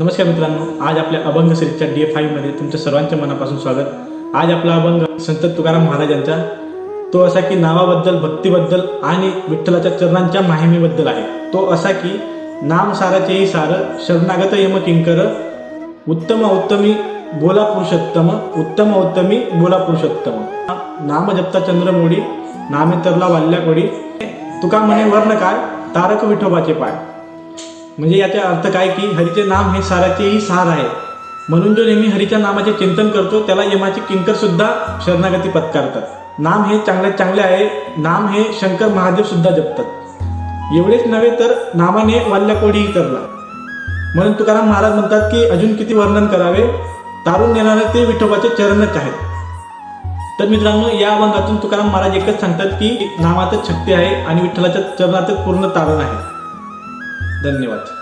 नमस्कार मित्रांनो आज आपल्या अभंग सिरीजच्या डे एफमध्ये तुमच्या सर्वांच्या मनापासून स्वागत. आज आपला अभंग संत तुकाराम महाराजांचा. तो असा की नावाबद्दल भक्तीबद्दल आणि विठ्ठलाच्या चरणांच्या माहिमेबद्दल आहे. तो असा की नाम साराचेही सार शरणागत यम किंकर उत्तम उत्तमी बोला पुरुषोत्तम उत्तम उत्तमी बोला पुरुषोत्तम. नाम जपता चंद्रमोडी नामे तरला वाल्ल्या कोडी तुका म्हणे वर्ण काय तारक विठोबाचे पाय. म्हणजे याचा अर्थ काय की हरीचे नाम हे साराचेही सार आहे. म्हणून जो नेहमी हरीच्या नामाचे चिंतन करतो त्याला यमाचे किंकर सुद्धा शरणागती पत्कारतात. नाम हे चांगल्यात चांगले आहे नाम हे शंकर महादेव सुद्धा जपतात. एवढेच नव्हे तर नामाने वाल्याकोडीही करला म्हणून तुकाराम महाराज म्हणतात की अजून किती वर्णन करावे? तारून नेणारे ते विठोबाचे चरणच आहेत. तर मित्रांनो या अभंगातून तुकाराम महाराज एकच सांगतात की नामातच शक्ती आहे आणि विठ्ठलाच्या चरणातच पूर्ण तारण आहे. धन्यवाद.